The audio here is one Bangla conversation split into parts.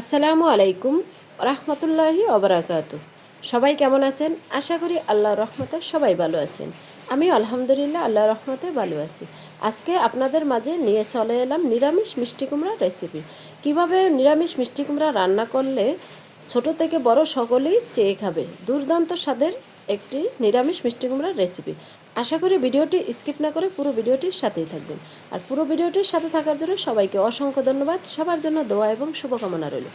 আসসালামু আলাইকুম রহমতুল্লাহি অবরাকাত সবাই কেমন আছেন? আশা করি আল্লাহ রহমতে সবাই ভালো আছেন। আমি আলহামদুলিল্লাহ আল্লাহ রহমতে ভালো আছি। আজকে আপনাদের মাঝে নিয়ে চলে এলাম নিরামিষ মিষ্টি কুমড়া রেসিপি কীভাবে নিরামিষ মিষ্টি কুমড়া রান্না করলে ছোট থেকে বড় সকলেই চেয়ে খাবে? দুর্দান্ত স্বাদের একটি নিরামিষ মিষ্টি কুমড়ার রেসিপি আশা করি ভিডিওটি স্কিপ না করে পুরো ভিডিওটির সাথেই থাকবেন। আর পুরো ভিডিওটির সাথে থাকার জন্য সবাইকে অসংখ্য ধন্যবাদ। সবার জন্য দোয়া এবং শুভকামনা রইল।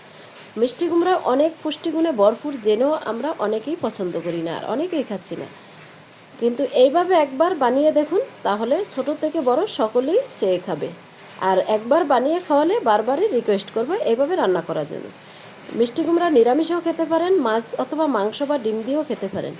মিষ্টি কুমড়া অনেক পুষ্টিগুণে ভরপুর জেনেও আমরা অনেকেই পছন্দ করি না আর অনেকেই খাচ্ছি না। কিন্তু এইভাবে একবার বানিয়ে দেখুন, তাহলে ছোট থেকে বড় সকলেই চেয়ে খাবে। আর একবার বানিয়ে খাওয়ালে বারবারই রিকোয়েস্ট করবে এইভাবে রান্না করার জন্য। মিষ্টি কুমড়া নিরামিষেও খেতে পারেন, মাছ অথবা মাংস বা ডিম দিয়েও খেতে পারেন।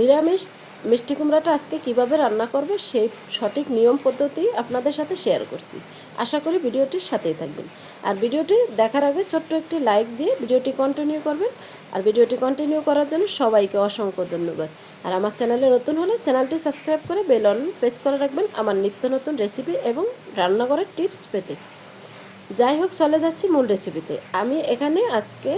নিরামিষ মিষ্টি কুমড়াটা আজকে কীভাবে রান্না করবে সেই সঠিক নিয়ম পদ্ধতি আপনাদের সাথে শেয়ার করছি। আশা করি ভিডিওটির সাথেই থাকবেন। আর ভিডিওটি দেখার আগে ছোট্ট একটি লাইক দিয়ে ভিডিওটি কন্টিনিউ করবেন। আর ভিডিওটি কন্টিনিউ করার জন্য সবাইকে অসংখ্য ধন্যবাদ। আর আমার চ্যানেলে নতুন হলে চ্যানেলটি সাবস্ক্রাইব করে বেল অন প্রেস করে রাখবেন আমার নিত্য নতুন রেসিপি এবং রান্নাঘরের টিপস পেতে। যাই হোক, চলে যাচ্ছি মূল রেসিপিতে আমি এখানে আজকে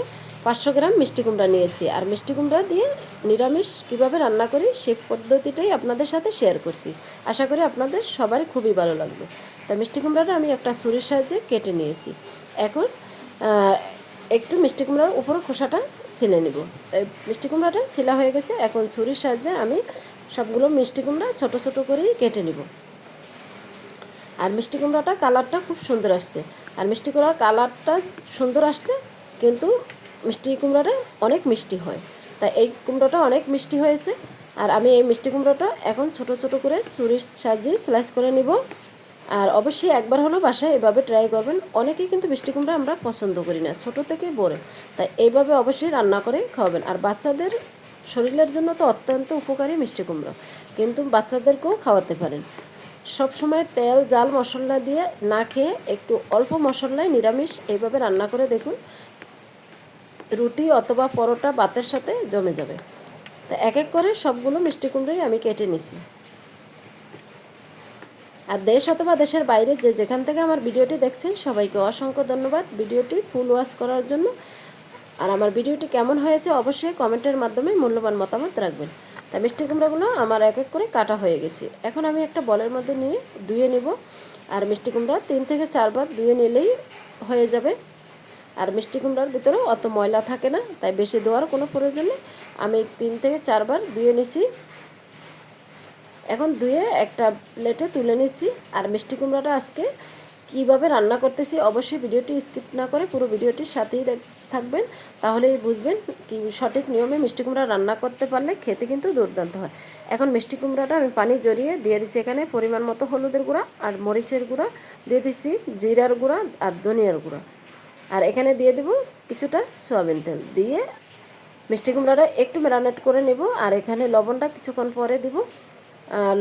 পাঁচশো গ্রাম মিষ্টি কুমড়া নিয়েছি। আর মিষ্টি কুমড়া দিয়ে নিরামিষ কীভাবে রান্না করি সেই পদ্ধতিটাই আপনাদের সাথে শেয়ার করছি। আশা করি আপনাদের সবারই খুবই ভালো লাগবে। তা মিষ্টি কুমড়াটা আমি একটা ছুরির সাহায্যে কেটে নিয়েছি। এখন একটু মিষ্টি কুমড়ার উপরে খোসাটা ছিলে নিব। মিষ্টি কুমড়াটা ছিলা হয়ে গেছে, এখন ছুরির সাহায্যে আমি সবগুলো মিষ্টি কুমড়া ছোটো ছোটো করেই কেটে নিব। আর মিষ্টি কুমড়াটা কালারটা খুব সুন্দর আসছে। আর মিষ্টি কুমড়ার কালারটা সুন্দর আসলে কিন্তু মিষ্টি কুমড়োটা অনেক মিষ্টি হয়। তাই এই কুমড়োটা অনেক মিষ্টি হয়েছে। আর আমি এই মিষ্টি কুমড়োটা এখন ছোট ছোট করে ছুরির সাহায্যে স্লাইস করে নিব। আর অবশ্যই একবার হলো বাসায় এভাবে ট্রাই করবেন। অনেকেই কিন্তু মিষ্টি কুমড়া আমরা পছন্দ করি না, ছোট থেকে বড়। তাই এইভাবে অবশ্যই রান্না করে খাওয়াবেন। আর বাচ্চাদের শরীরের জন্য তো অত্যন্ত উপকারী মিষ্টি কুমড়ো। কিন্তু বাচ্চাদেরকেও খাওয়াতে পারেন। সব সময় তেল, জাল, মশলা দিয়ে না খেয়ে একটু অল্প মশলায় নিরামিষ এইভাবে রান্না করে দেখুন। রুটি অথবা পরোটা ভাতের সাথে জমে যাবে। তা এক এক করে সবগুলো মিষ্টি কুমড়োই আমি কেটে নিছি। আর দেশ অথবা দেশের বাইরে যে যেখান থেকে আমার ভিডিওটি দেখছেন, সবাইকে অসংখ্য ধন্যবাদ। ভিডিওটি ফুল ওয়াশ করার জন্য। আর আমার ভিডিওটি কেমন হয়েছে অবশ্যই কমেন্টের মাধ্যমে মূল্যবান মতামত রাখবেন। তা মিষ্টি কুমড়াগুলো আমার এক এক করে কাটা হয়ে গেছে। এখন আমি একটা বলের মধ্যে নিয়ে ধুয়ে নিব। আর মিষ্টি কুমড়া তিন থেকে চারবার ধুয়ে নিলেই হয়ে যাবে। আর মিষ্টি কুমড়ার ভিতরে অত ময়লা থাকে না, তাই বেশি ধোয়ার কোনো প্রয়োজন নেই। আমি তিন থেকে চারবার ধুয়ে নিছি। এখন ধুয়ে একটা প্লেটে তুলে নিছি। আর মিষ্টি কুমড়াটা আজকে কীভাবে রান্না করতেছি অবশ্যই ভিডিওটি স্কিপ না করে পুরো ভিডিওটির সাথেই থাকবেন। তাহলেই বুঝবেন কি সঠিক নিয়মে মিষ্টি কুমড়া রান্না করতে পারলে খেতে কিন্তু দুর্দান্ত হয়। এখন মিষ্টি কুমড়াটা আমি পানি জড়িয়ে দিয়ে দিছি এখানে পরিমাণ মতো হলুদের গুঁড়া আর মরিচের গুঁড়া। দিয়ে দিচ্ছি জিরার গুঁড়া আর ধনিয়ার গুঁড়া। আর এখানে দিয়ে দেব কিছুটা সয়াবিন তেল। দিয়ে মিষ্টি কুমড়াটা একটু ম্যারানেট করে নেব, আর এখানে লবণটা কিছুক্ষণ পরে দিব।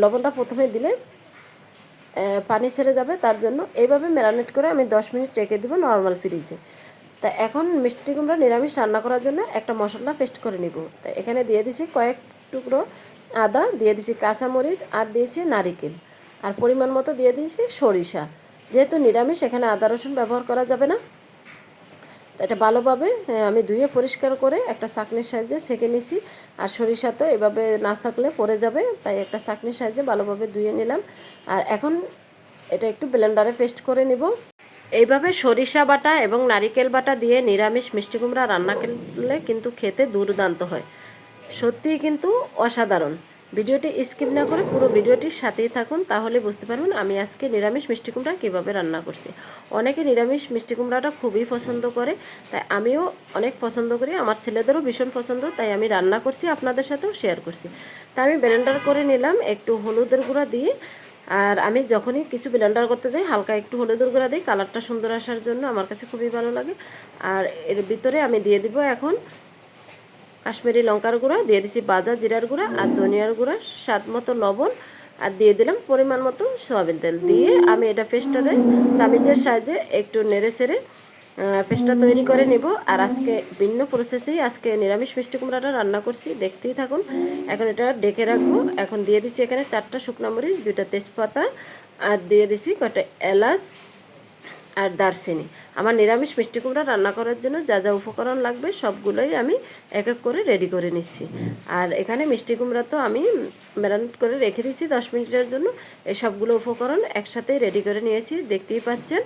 লবণটা প্রথমে দিলে পানি ছেড়ে যাবে, তার জন্য এইভাবে ম্যারানেট করে আমি দশ মিনিট রেখে দিব নর্মাল ফ্রিজে তা এখন মিষ্টি কুমড়া নিরামিষ রান্না করার জন্য একটা মশলা পেস্ট করে নিব। তা এখানে দিয়ে দিছি কয়েক টুকরো আদা, দিয়ে দিছি কাঁচামরিচ, আর দিয়েছি নারিকেল। আর পরিমাণ মতো দিয়ে দিয়েছি সরিষা। যেহেতু নিরামিষ, এখানে আদা রসুন ব্যবহার করা যাবে না। এটা ভালোভাবে আমি ধুয়ে পরিষ্কার করে একটা চাকনির সাহায্যে সেঁকে নিছি। আর সরিষা তো এভাবে না ছাকলে পড়ে যাবে, তাই একটা চাকনির সাহায্যে ভালোভাবে ধুয়ে নিলাম। আর এখন এটা একটু ব্লেন্ডারে পেস্ট করে নিব। এইভাবে সরিষা বাটা এবং নারিকেল বাটা দিয়ে নিরামিষ মিষ্টি কুমড়া রান্না করলে কিন্তু খেতে দুর্দান্ত হয়। সত্যিই কিন্তু অসাধারণ। ভিডিওটি স্কিপ না করে পুরো ভিডিওটির সাথেই থাকুন, তাহলে বুঝতে পারবেন আমি আজকে নিরামিষ মিষ্টি কুমড়া কীভাবে রান্না করছি। অনেকে নিরামিষ মিষ্টি কুমড়াটা খুবই পছন্দ করে, তাই আমিও অনেক পছন্দ করি। আমার ছেলেদেরও ভীষণ পছন্দ, তাই আমি রান্না করছি, আপনাদের সাথেও শেয়ার করছি। তাই আমি ব্লেন্ডার করে নিলাম একটু হলুদের গুঁড়া দিয়ে, আর আমি যখনই কিছু ব্লেন্ডার করতে যাই, হালকা একটু হলুদের গুঁড়া দিই কালারটা সুন্দর আসার জন্য আমার কাছে খুবই ভালো লাগে। আর এর ভিতরে আমি দিয়ে দিব এখন কাশ্মীরি লঙ্কার গুঁড়া, দিয়ে দিছি বাজা জিরার গুঁড়া আর ধনিয়ার গুঁড়া, স্বাদ মতো লবণ, আর দিয়ে দিলাম পরিমাণ মতো সয়াবিন তেল। দিয়ে আমি এটা পেস্টারে চামিচের সাহায্যে একটু নেড়ে চেড়ে পেস্টটা তৈরি করে নেব। আর আজকে ভিন্ন প্রসেসেই আজকে নিরামিষ মিষ্টি কুমড়াটা রান্না করছি, দেখতেই থাকুন। এখন এটা ডেকে রাখব। এখন দিয়ে দিচ্ছি এখানে চারটা শুকনো মরিচ, দুইটা তেজপাতা, আর দিয়ে দিছি কয়টা এলাচ আর দারচিনি। আমার নিরামিষ মিষ্টি কুমড়া রান্না করার জন্য যা যা উপকরণ লাগবে সবগুলোই আমি এক এক করে রেডি করে নিচ্ছি। আর এখানে মিষ্টি কুমড়া তো আমি ম্যারিনেট করে রেখে দিচ্ছি দশ মিনিটের জন্য। এই সবগুলো উপকরণ একসাথেই রেডি করে নিয়েছি, দেখতেই পাচ্ছেন।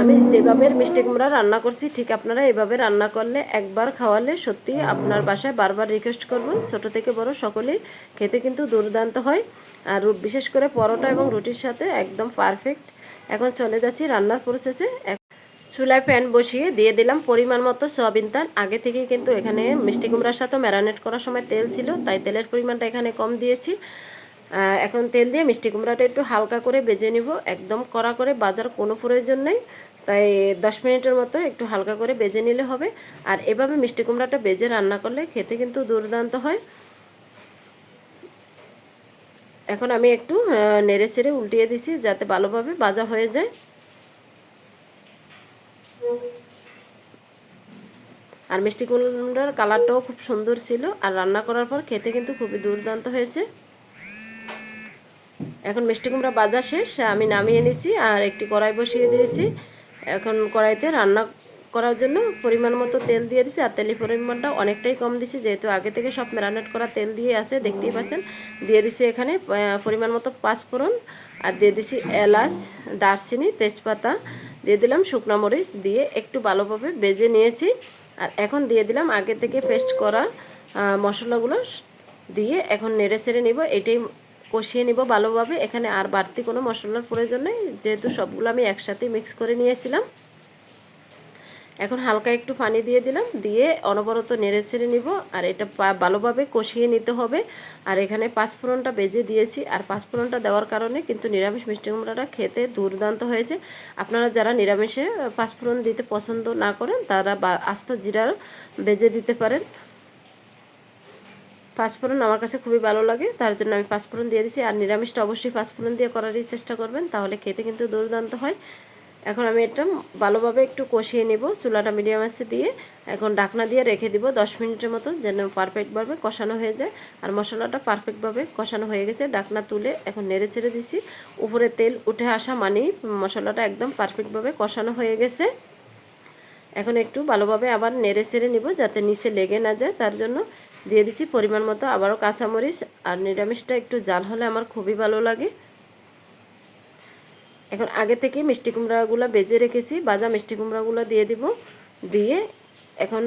আমি যেভাবে মিষ্টি কুমড়া রান্না করছি, ঠিক আপনারা এভাবে রান্না করলে একবার খাওয়ালে সত্যি আপনার বাসায় বারবার রিকোয়েস্ট করব। ছোট থেকে বড় সকলেই খেতে কিন্তু দুর্দান্ত হয়। আর বিশেষ করে পরোটা এবং রুটির সাথে একদম পারফেক্ট এখন চলে যাচ্ছি রান্নার প্রসেসে চুলায় প্যান বসিয়ে দিয়ে দিলাম পরিমাণ মতো সয়াবিন তেল। আগে থেকেই কিন্তু এখানে মিষ্টি কুমড়ার সাথে ম্যারানেট করার সময় তেল ছিল, তাই তেলের পরিমাণটা এখানে কম দিয়েছি। এখন তেল দিয়ে মিষ্টি কুমড়াটা একটু হালকা করে বেজে নিব। একদম কড়া করে, বাজার কোনো প্রয়োজন নেই। তাই দশ মিনিটের মতো একটু হালকা করে বেজে নিলে হবে। আর এভাবে মিষ্টি কুমড়াটা বেজে রান্না করলে খেতে কিন্তু দুর্দান্ত হয়। এখন আমি একটু নেড়ে চেড়ে উল্টিয়ে দিছি যাতে ভালোভাবে বাজা হয়ে যায়। আর মিষ্টি কুমড়ার কালারটাও খুব সুন্দর ছিল। আর রান্না করার পর খেতে কিন্তু খুবই দুর্দান্ত হয়েছে। এখন মিষ্টি কুমড়া ভাজা শেষ, আমি নামিয়ে নিছি আর একটি কড়াই বসিয়ে দিয়েছি। এখন কড়াইতে রান্না করার জন্য পরিমাণ মতো তেল দিয়ে দিছি আর তেলের পরিমাণটা অনেকটাই কম দিছি, যেহেতু আগে থেকে সব ম্যারানেট করা তেল দিয়ে আছে, দেখতেই পাচ্ছেন। দিয়ে দিছি এখানে পরিমাণ মতো পাঁচফোড়ন আর দিয়ে দিছি এলাচ, দারচিনি, তেজপাতা। দিয়ে দিলাম শুকনো মরিচ, দিয়ে একটু ভালোভাবে বেজে নিয়েছি। আর এখন দিয়ে দিলাম আগে থেকে পেস্ট করা মশলাগুলো, দিয়ে এখন নেড়ে চেড়ে নিব, এটাই কষিয়ে নিব ভালোভাবে। এখানে আর বাড়তি কোনো মশলার প্রয়োজন নেই। যেহেতু সবগুলো আমি একসাথে মিক্স করে নিয়েছিলাম। এখন হালকা একটু পানি দিয়ে দিলাম। দিয়ে অনবরত নেড়ে ছেড়ে নিব। আর এটা ভালোভাবে কষিয়ে নিতে হবে। আর এখানে পাঁচফোড়নটা বেজে দিয়েছি। আর পাঁচফোড়নটা দেওয়ার কারণে কিন্তু নিরামিষ মিষ্টি কুমড়াটা খেতে দুর্দান্ত হয়েছে। আপনারা যারা নিরামিষে পাঁচফোড়ন দিতে পছন্দ না করেন, তারা আস্ত জিরা বেজে দিতে পারেন। পাঁচফোড়ন আমার কাছে খুবই ভালো লাগে, তার জন্য আমি পাঁচফোড়ন দিয়ে দিছি। আর নিরামিষটা অবশ্যই পাঁচফোড়ন দিয়ে করারই চেষ্টা করবেন, তাহলে খেতে কিন্তু দুর্দান্ত হয়। এখন আমি এটা ভালোভাবে একটু কষিয়ে নেব, চুলাটা মিডিয়াম আছে দিয়ে এখন ডাকনা দিয়ে রেখে দিব দশ মিনিটের মতো, যেন পারফেক্টভাবে কষানো হয়ে যায়। আর মশলাটা পারফেক্টভাবে কষানো হয়ে গেছে ডাকনা তুলে এখন নেড়ে ছেড়ে দিছি। উপরে তেল উঠে আসা মানেই মশলাটা একদম পারফেক্টভাবে কষানো হয়ে গেছে। এখন একটু ভালোভাবে আবার নেড়ে ছেড়ে নিব, যাতে নিচে লেগে না যায়, তার জন্য দিয়ে দিচ্ছি পরিমাণ মতো। আবারও কাঁচামরিচ আর নিরামিষটা একটু জাল হলে আমার খুবই ভালো লাগে। এখন আগে থেকে মিষ্টি কুমড়াগুলো বেজে রেখেছি, বাজা মিষ্টি কুমড়াগুলো দিয়ে দিব। দিয়ে এখন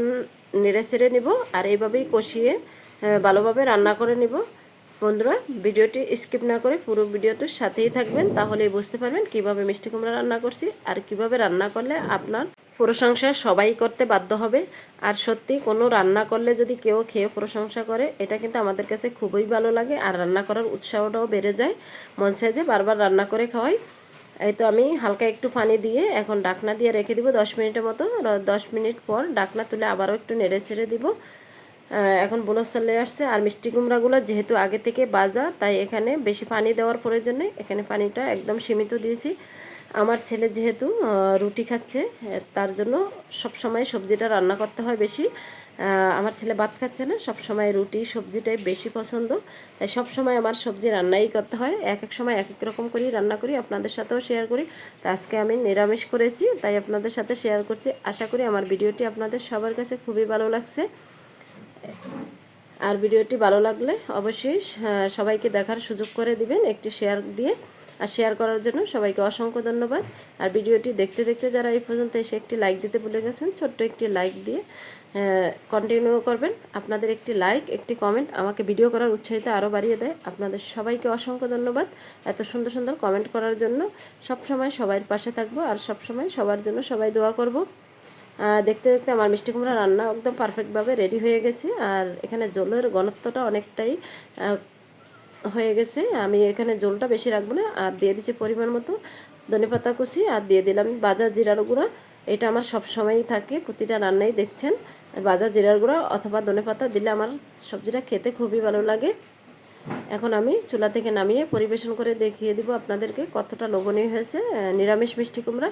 নেড়ে ছেড়ে নিব আর এইভাবেই কষিয়ে ভালোভাবে রান্না করে নিব। বন্ধুরা, ভিডিওটি স্কিপ না করে পুরো ভিডিওটির সাথেই থাকবেন, তাহলেই বুঝতে পারবেন কীভাবে মিষ্টি কুমড়া রান্না করছি আর কীভাবে রান্না করলে আপনার প্রশংসা সবাই করতে বাধ্য হবে। আর সত্যি, কোনো রান্না করলে যদি কেউ খেয়ে প্রশংসা করে, এটা কিন্তু আমাদের কাছে খুবই ভালো লাগে আর রান্না করার উৎসাহটাও বেড়ে যায়। মন চায় যে বারবার রান্না করে খাওয়াই। এই তো আমি হালকা একটু পানি দিয়ে এখন ডাকনা দিয়ে রেখে দিব দশ মিনিটের মতো। দশ মিনিট পর ডাকনা তুলে আবারও একটু নেড়ে ছেড়ে দিব। এখন বুলস চলে আসছে। আর মিষ্টি কুমড়াগুলো যেহেতু আগে থেকে বাজা, তাই এখানে বেশি পানি দেওয়ার প্রয়োজন এখানে পানিটা একদম সীমিত দিয়েছি। আমার ছেলে যেহেতু রুটি খাচ্ছে, তার জন্য সব সময় সবজিটা রান্না করতে হয় বেশি। আমার ছেলে ভাত খাচ্ছে না সব সময় রুটি, সবজিটাই বেশি পছন্দ। তাই সব সময় আমার সবজি রান্নাই করতে হয়। এক এক সময় এক এক রকম করি, রান্না করি, আপনাদের সাথেও শেয়ার করি। তো আজকে আমি নিরামিষ করেছি, তাই আপনাদের সাথে শেয়ার করছি। আশা করি আমার ভিডিওটি আপনাদের সবার কাছে খুবই ভালো লাগছে। আর ভিডিওটি ভালো লাগলে অবশ্যই সবাইকে দেখার সুযোগ করে দিবেন, একটি শেয়ার দিয়ে। আর শেয়ার করার জন্য সবাইকে অসংখ্য ধন্যবাদ। আর ভিডিওটি দেখতে দেখতে যারা এই পর্যন্ত এসে একটি লাইক দিতে ভুলে গেছেন, ছোট্ট একটি লাইক দিয়ে কন্টিনিউ করবেন। আপনাদের একটি লাইক একটি কমেন্ট আমাকে ভিডিও করার উৎসাহিত আরও বাড়িয়ে দেয়। আপনাদের সবাইকে অসংখ্য ধন্যবাদ এত সুন্দর সুন্দর কমেন্ট করার জন্য। সব সময় সবার পাশে থাকব আর সব সময় সবার জন্য সবাই দোয়া করব। দেখতে দেখতে আমার মিষ্টি কুমড়া রান্না একদম পারফেক্টভাবে রেডি হয়ে গেছে। আর এখানে জলের ঘনত্বটা অনেকটাই হয়ে গেছে। আমি এখানে জলটা বেশি রাখব না, আর দিয়ে দিচ্ছি পরিমাণ মতো ধনেপাতা কুচি, আর দিয়ে দিলাম বাজার জিরার গুঁড়া। এটা আমার সব সময়ই থাকে, প্রতিটা রান্নাই দেখছেন। বাজার জিরার গুঁড়া অথবা ধনেপাতা দিলে আমার সবজিটা খেতে খুবই ভালো লাগে। এখন আমি চুলা থেকে নামিয়ে পরিবেশন করে দেখিয়ে দিব আপনাদেরকে কতটা লোভনীয় হয়েছে নিরামিষ মিষ্টি কুমড়া।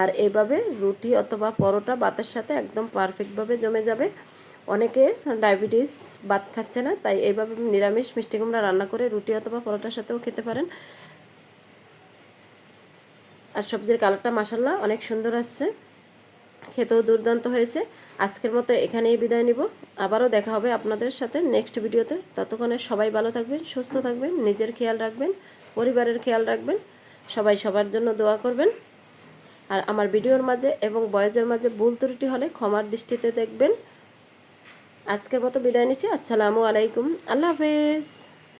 আর এইভাবে রুটি অথবা পরোটা ভাতের সাথে একদম পারফেক্টভাবে জমে যাবে। অনেকে ডায়াবেটিস ভাত খাচ্ছে না, তাই এইভাবে নিরামিষ মিষ্টি কুমড়া রান্না করে রুটি অথবা পরোটার সাথেও খেতে পারেন। আর সবজির কালারটা মাসাল্লাহ অনেক সুন্দর আসছে। খেতেও দুর্দান্ত হয়েছে। আজকের মতো এখানেই বিদায় নিব। আবারও দেখা হবে আপনাদের সাথে নেক্সট ভিডিওতে ততক্ষণে সবাই ভালো থাকবেন, সুস্থ থাকবেন, নিজের খেয়াল রাখবেন, পরিবারের খেয়াল রাখবেন, সবাই সবার জন্য দোয়া করবেন। আর আমার ভিডিওর মাঝে এবং বয়েজের মাঝে ভুল ত্রুটি হলে ক্ষমার দৃষ্টিতে দেখবেন। আজকের মতো বিদায় নিচ্ছি। আসসালামু আলাইকুম। আল্লাহ হাফেজ।